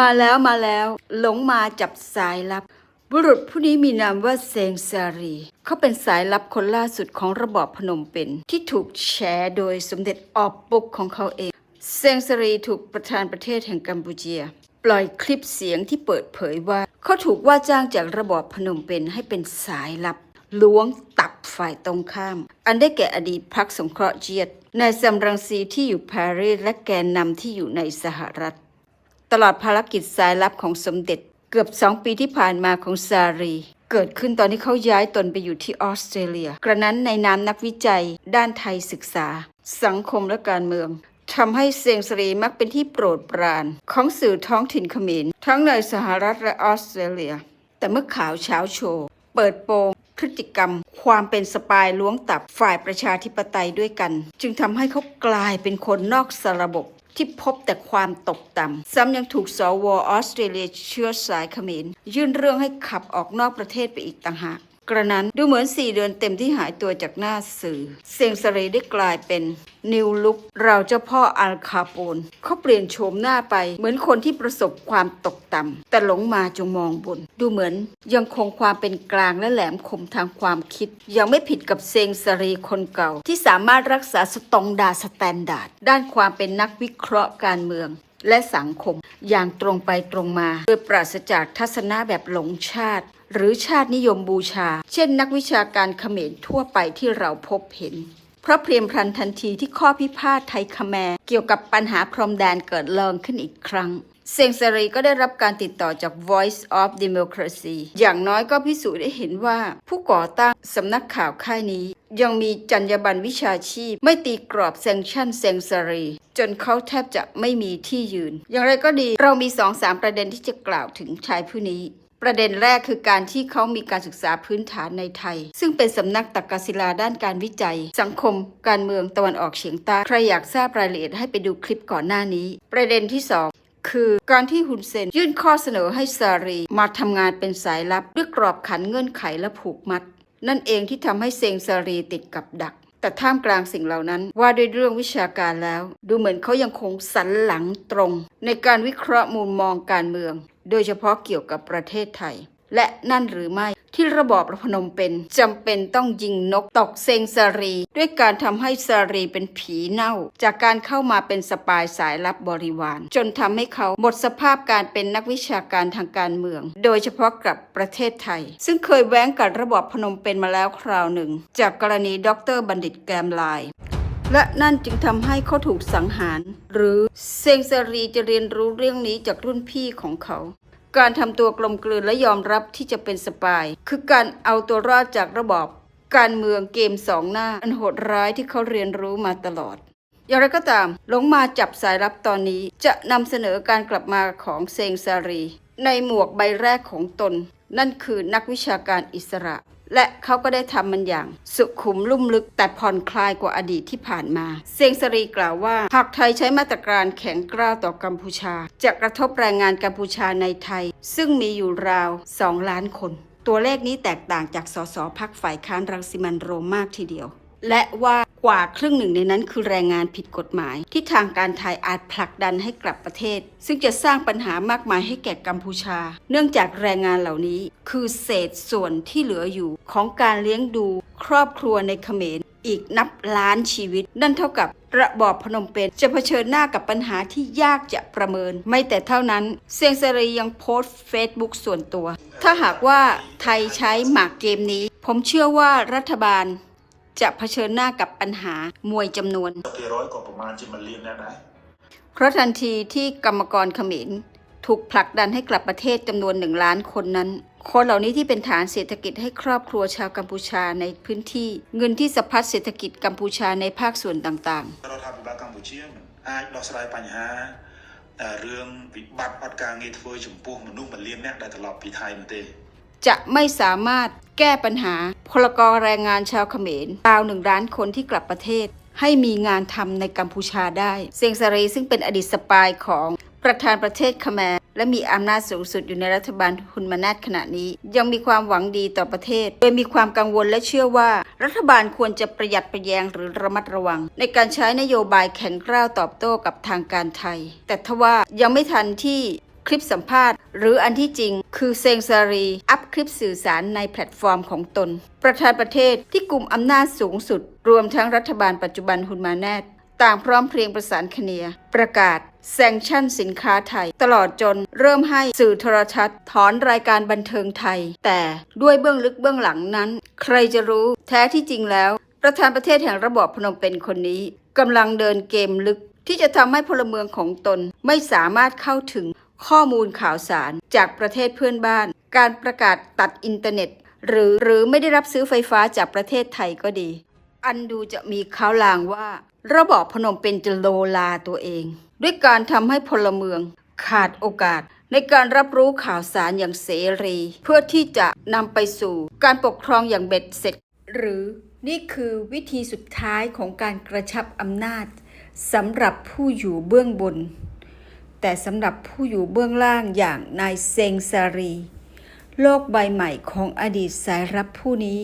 มาแล้วมาแล้วหลงมาจับสายลับ บุรุษผู้นี้มีนามว่าเซงซารี เขาเป็นสายลับคนล่าสุดของระบอบพนมเปญที่ถูกแฉโดยสมเด็จออบปุกของเขาเอง เซงซารีถูกประธานประเทศแห่งกัมพูเชีย ปล่อยคลิปเสียงที่เปิดเผยว่า เขาถูกว่าจ้างจากระบอบพนมเปญให้เป็นสายลับล้วงตับฝ่ายตรงข้าม อันได้แก่อดีตพรรคสงเคราะห์เจียดนายซัมรังซีที่อยู่ปารีสและแกนนำที่อยู่ในสหรัฐ ตลอดภารกิจสายลับของสมเด็จ เกือบสองปีที่ผ่านมาของซารี เกิดขึ้นตอนที่เขาย้ายตนไปอยู่ที่ออสเตรเลีย กระนั้นในนามนักวิจัย ด้านไทยศึกษา สังคมและการเมืองทำให้เซงสรีมักเป็นที่โปรดปราน ของสื่อท้องถิ่นเขมรทั้งในสหรัฐและออสเตรเลีย แต่เมื่อข่าวเช้าโชว์ เปิดโปงพฤติกรรม ความเป็นสปายล้วงตับฝ่ายประชาธิปไตยด้วยกัน จึงทำให้เขากลายเป็นคนนอกสระบบ ที่พบแต่ความตกต่ำ ซ้ำยังถูกสวออสเตรเลียเชื้อสายเขมรยื่นเรื่องให้ขับออกนอกประเทศไปอีกต่างหาก กระนั้นดูเหมือน 4 เดือนเต็มที่หายตัวจากหน้าสื่อ เซงสเรได้กลายเป็นนิวลุกเราเจ้าพ่ออัลคาโปนเขาเปลี่ยนโฉมหน้าไป เหมือนคนที่ประสบความตกต่ำแต่หลงมาจงมองบน ดูเหมือนยังคงความเป็นกลางและแหลมคมทางความคิด ยังไม่ผิดกับเซงสรีคนเก่า ที่สามารถรักษาสตองดาสแตนดาร์ดด้านความเป็นนักวิเคราะห์การเมืองและสังคมอย่างตรงไปตรงมา โดยปราศจากทัศนะแบบหลงชาติ หรือชาตินิยมบูชา เช่นนักวิชาการเขมรทั่วไปที่เราพบเห็น เพราะเพรียมพลันทันทีที่ข้อพิพาทไทยคแมร์เกี่ยวกับปัญหาพรมแดนเกิดเริงขึ้นอีกครั้ง เซงเซรีก็ได้รับการติดต่อจาก Voice of Democracy อย่างน้อยก็พิสูจน์ได้เห็นว่า ผู้ก่อตั้งสำนักข่าวค่ายนี้ ยังมีจรรยาบรรณวิชาชีพ ไม่ตีกรอบแซงชั่นเซงเซรีจนเขาแทบจะไม่มีที่ยืน อย่างไรก็ดี เรามีสองสามประเด็นที่จะกล่าวถึงชายผู้นี้ ประเด็นแรกคือการที่เขามีการศึกษาพื้นฐานในไทย ซึ่งเป็นสำนักตักกศิลาด้านการวิจัย สังคม การเมืองตะวันออกเฉียงใต้ใครอยากทราบรายละเอียดให้ไปดูคลิปก่อนหน้านี้ ประเด็นที่สองคือการที่ฮุนเซนยื่นข้อเสนอให้ซารีมาทำงานเป็นสายลับด้วยกรอบขันเงื่อนไขและผูกมัด นั่นเองที่ทำให้เซงซารีติดกับดัก แต่ท่ามกลางสิ่งเหล่านั้น ว่าด้วยเรื่องวิชาการแล้ว ดูเหมือนเขายังคงสันหลังตรง ในการวิเคราะห์มุมมองการเมือง โดยเฉพาะเกี่ยวกับประเทศไทย และนั่นหรือไม่ที่ระบอบพนมเป็นจำเป็นต้องยิงนกตกเซงซารี ด้วยการทำให้ซารีเป็นผีเน่า จากการเข้ามาเป็นสปายสายลับบริวาร จนทำให้เขาหมดสภาพการเป็นนักวิชาการทางการเมือง โดยเฉพาะกับประเทศไทย ซึ่งเคยแว้งกับระบอบพนมเป็นมาแล้วคราวหนึ่ง จากกรณีดรบัณฑิตแกมลาย และนั่นจึงทำให้เขาถูกสังหาร หรือเซงซารีจะเรียนรู้เรื่องนี้จากรุ่นพี่ของเขา การทำตัวกลมกลืนและยอมรับที่จะเป็นสปาย คือการเอาตัวรอดจากระบอบ การเมืองเกมสองหน้า อันโหดร้ายที่เขาเรียนรู้มาตลอด อย่างไรก็ตามหลงมาจับสายลับตอนนี้จะนำเสนอการกลับมาของเซงซารี ในหมวกใบแรกของตน นั่นคือนักวิชาการอิสระ และเขาก็ได้ทำมันอย่าง สุขุมลุ่มลึกแต่ผ่อนคลายกว่าอดีตที่ผ่านมา เซียงสรีกล่าวว่า หากไทยใช้มาตรการแข็งกร้าวต่อกัมพูชา จะกระทบแรงงานกัมพูชาในไทย ซึ่งมีอยู่ราว 2 ล้านคน ตัวเลขนี้แตกต่างจากสสพักฝ่ายค้านรังสิมันโรมมากทีเดียว และว่า กว่าครึ่งหนึ่งในนั้นคือแรงงานผิดกฎหมาย ที่ทางการไทยอาจผลักดันให้กลับประเทศ ซึ่งจะสร้างปัญหามากมายให้แก่กัมพูชา เนื่องจากแรงงานเหล่านี้คือเศษส่วนที่เหลืออยู่ของการเลี้ยงดูครอบครัวในเขมรอีกนับล้านชีวิต นั่นเท่ากับระบอบพนมเปญจะเผชิญหน้ากับปัญหาที่ยากจะประเมิน ไม่แต่เท่านั้น เซียงเซรียังโพสต์เฟซบุ๊กส่วนตัว ถ้าหากว่าไทยใช้หมากเกมนี้ ผมเชื่อว่ารัฐบาล จะะเผชิญหน้ากับปัญหามวยจำนวนสเตียรอยกว่าประมาณจะมาเลียนแน่นะเพราะทันทีที่กรรมกรเขมรถูกผลักดันให้กลับประเทศจำนวนหนึ่งล้านคนนั้น คนเหล่านี้ที่เป็นฐานเศรษฐกิจให้ครอบครัวชาวกัมพูชาในพื้นที่ เงินที่สะพัดเศรษฐกิจกัมพูชาในภาคส่วนต่างๆเรัฐบาลกัมพูชาอาจดอกสลายปัญหาเรื่องวิบัติอัตการเงินเฟ้อจมพวกมนุษย์มันเลี้ยงแน่ได้ตลอดปีไทยมันเอจะไม่สามารถ แก้ปัญหาพลกรแรงงานชาวเขมรราวหนึ่งล้านคนที่กลับประเทศ ให้มีงานทำในกัมพูชาได้ เซียงสารีซึ่งเป็นอดีตสปายของประธานประเทศคแมรและมีอำนาจสูงสุดอยู่ในรัฐบาลฮุนมานาตขณะนี้ ยังมีความหวังดีต่อประเทศ โดยมีความกังวลและเชื่อว่า รัฐบาลควรจะประหยัดประแยงหรือระมัดระวัง ในการใช้นโยบายแข็งกร้าวตอบโต้กับทางการไทย แต่ทว่ายังไม่ทันที่คลิปสัมภาษณ์ หรืออันที่จริง คือเซงซารี อัพคลิปสื่อสารในแพลตฟอร์มของตน ประธานประเทศที่กลุ่มอำนาจสูงสุด รวมทั้งรัฐบาลปัจจุบันฮุนมาแนตต่างพร้อมเพรียงประสานคเนีย ประกาศแซงชั่นสินค้าไทย ตลอดจนเริ่มให้สื่อโทรทัศน์ ถอนรายการบันเทิงไทย แต่ด้วยเบื้องลึกเบื้องหลังนั้น ใครจะรู้แท้ที่จริงแล้ว ประธานประเทศแห่งระบอบพนมเปญคนนี้กำลังเดินเกมลึกที่จะทำให้พลเมืองของตนไม่สามารถเข้าถึง ข้อมูลข่าวสารจากประเทศเพื่อนบ้าน การประกาศตัดอินเทอร์เน็ต หรือหรือไม่ได้รับซื้อไฟฟ้าจากประเทศไทยก็ดี อันดูจะมีข่าวลางว่า ระบอบพนมเปญจะโลลาตัวเอง ด้วยการทำให้พลเมือง ขาดโอกาส ในการรับรู้ข่าวสารอย่างเสรี เพื่อที่จะนำไปสู่การปกครองอย่างเบ็ดเสร็จ หรือนี่คือวิธีสุดท้ายของการกระชับอำนาจสำหรับผู้อยู่เบื้องบน แต่สำหรับผู้อยู่เบื้องล่างอย่างนายเซงซารี โลกใบใหม่ของอดีตสายรับผู้นี้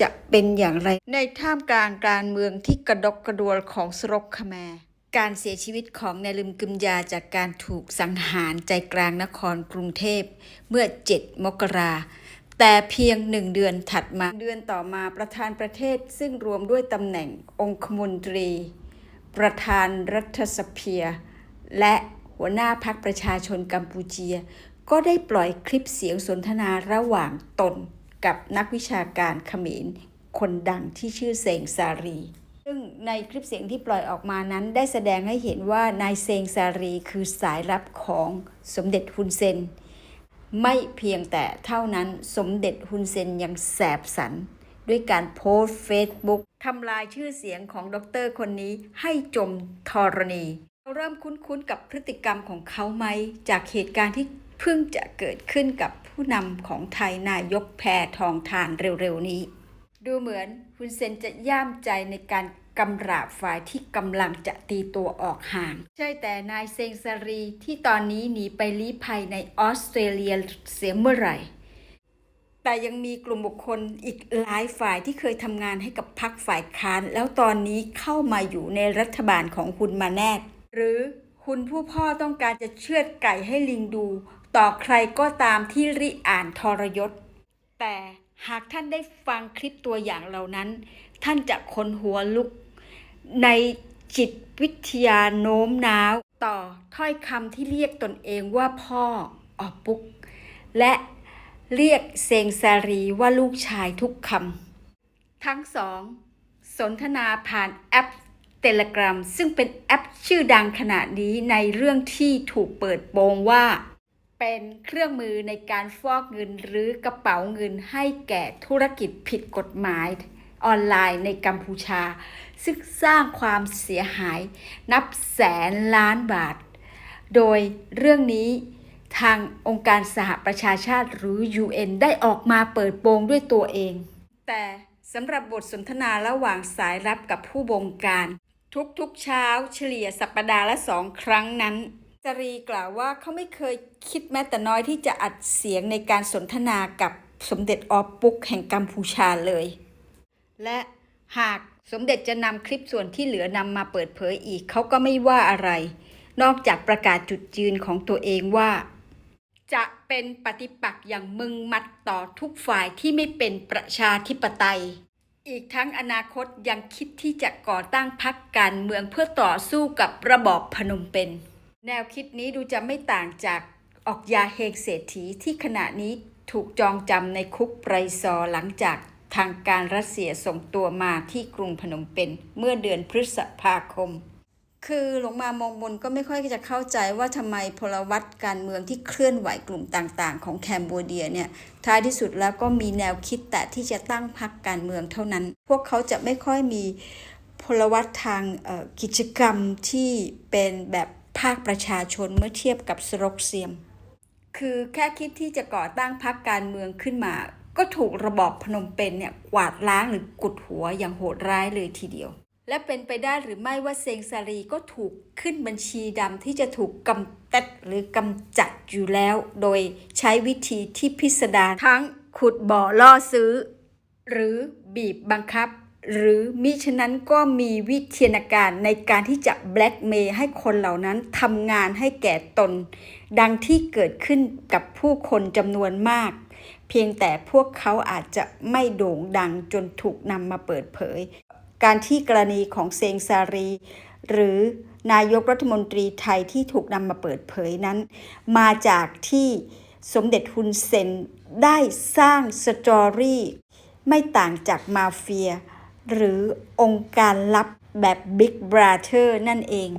จะเป็นอย่างไร ในท่ามกลางการเมืองที่กระดกกระดวลของสรกขแมรการเสียชีวิตของนายลืมกึมยาจากการถูกสังหารใจกลางนครกรุงเทพ เมื่อ 7 มกราแต่เพียงหนึ่งเดือนถัดมาเดือนต่อมาประธานประเทศซึ่งรวมด้วยตำแหน่งองคมนตรี ประธานรัฐสภีและ หัวหน้าพักประชาชนกัมพูเชีย ก็ได้ปล่อยคลิปเสียงสนทนาระหว่างตนกับนักวิชาการเขมรคนดังที่ชื่อเซงซารี ซึ่งในคลิปเสียงที่ปล่อยออกมานั้นได้แสดงให้เห็นว่านายเซงซารีคือสายลับของสมเด็จฮุนเซน ไม่เพียงแต่เท่านั้นสมเด็จฮุนเซนยังแสบสัน ด้วยการโพสต์เฟซบุ๊กทำลายชื่อเสียงของด็อกเตอร์คนนี้ให้จมธรณีเราเริ่มคุ้นๆ กับพฤติกรรมของเขาไหม จากเหตุการณ์ที่เพิ่งจะเกิดขึ้นกับผู้นำของไทยนายกแพทองทานเร็วๆนี้ ดูเหมือนฮุนเซนจะย่ามใจในการกำราบฝ่ายที่กำลังจะตีตัวออกห่าง ใช่แต่นายเซงซารีที่ตอนนี้หนีไปลี้ภัยในออสเตรเลียเสียเมื่อไหร่ แต่ยังมีกลุ่มบุคคลอีกหลายฝ่ายที่เคยทำงานให้กับพรรคฝ่ายค้าน แล้วตอนนี้เข้ามาอยู่ในรัฐบาลของคุณมาแนต หรือคุณผู้พ่อต้องการจะเชือดไก่ให้ลิงดู ต่อใครก็ตามที่ริอ่านทรยศ แต่หากท่านได้ฟังคลิปตัวอย่างเหล่านั้น ท่านจะคนหัวลุก ในจิตวิทยาโน้มน้าว ต่อถ้อยคำที่เรียกตนเองว่าพ่อออปุก และเรียกเซงซารีว่าลูกชายทุกคำทั้งสอง สนทนาผ่านแอป เทเลกราซึ่งเป็นแอปชื่อดังขณะนี้ในเรื่องที่ถูกเปิดโปงว่า เป็นเครื่องมือในการฟอกเงินหรือกระเป๋าเงินให้แก่ธุรกิจผิดกฎหมายออนไลน์ในกัมพูชา ซึ่งสร้างความเสียหายนับแสนล้านบาท โดยเรื่องนี้ทางองค์การสหประชาชาติหรือ UN ได้ออกมาเปิดโปงด้วยตัวเอง แต่สำหรับบทสนทนาระหว่างสายรับกับผู้บงการ ทุกๆเช้าเฉลี่ยสัปดาห์ละสองครั้งนั้นจรีกล่าวว่าเขาไม่เคยคิดแม้แต่น้อยที่จะอัดเสียงในการสนทนากับสมเด็จออปุกแห่งกัมพูชาเลย และหากสมเด็จจะนำคลิปส่วนที่เหลือนำมาเปิดเผยอีกเขาก็ไม่ว่าอะไร นอกจากประกาศจุดยืนของตัวเองว่า จะเป็นปฏิปักษ์อย่างมึงมัดต่อทุกฝ่ายที่ไม่เป็นประชาธิปไตย อีกทั้งอนาคตยังคิดที่จะก่อตั้งพรรคการเมืองเพื่อต่อสู้กับระบอบพนมเปญแนวคิดนี้ดูจะไม่ต่างจากออกยาเฮกเศรษฐีที่ขณะนี้ถูกจองจำในคุกไพรซอร์หลังจากทางการรัสเซียส่งตัวมาที่กรุงพนมเปญเมื่อเดือนพฤษภาคม คือหลวงมามองบนก็ไม่ค่อยจะเข้าใจว่าทำไมพลวัตการเมืองที่เคลื่อนไหวกลุ่มต่างๆ ของแคนเบเดียเนี่ยท้ายที่สุดแล้วก็มีแนวคิดแต่ที่จะตั้งพรรคการเมืองเท่านั้น พวกเขาจะไม่ค่อยมีพลวัตทางกิจกรรมที่เป็นแบบภาคประชาชนเมื่อเทียบกับสรกเซียม คือแค่คิดที่จะก่อตั้งพรรคการเมืองขึ้นมา ก็ถูกระบอบพนมเปญเนี่ยกวาดล้างหรือกุดหัวอย่างโหดร้ายเลยทีเดียว และเป็นไปได้หรือไม่ว่าเซงซารีก็ถูกขึ้นบัญชีดำที่จะถูกกำตัดหรือกำจัดอยู่แล้ว โดยใช้วิธีที่พิสดารทั้งขุดบ่อล่อซื้อ หรือบีบบังคับ หรือมิฉะนั้นก็มีวิเทียนาการในการที่จะแบล็กเมย์ให้คนเหล่านั้นทำงานให้แก่ตน ดังที่เกิดขึ้นกับผู้คนจำนวนมากเพียงแต่พวกเขาอาจจะไม่โด่งดังจนถูกนำมาเปิดเผย การที่กรณีของเซงซารี หรือนายกรัฐมนตรีไทยที่ถูกนำมาเปิดเผยนั้น มาจากที่สมเด็จฮุนเซนได้สร้างสตอรี่ไม่ต่างจากมาเฟีย หรือองค์การลับแบบ Big Brother นั่นเอง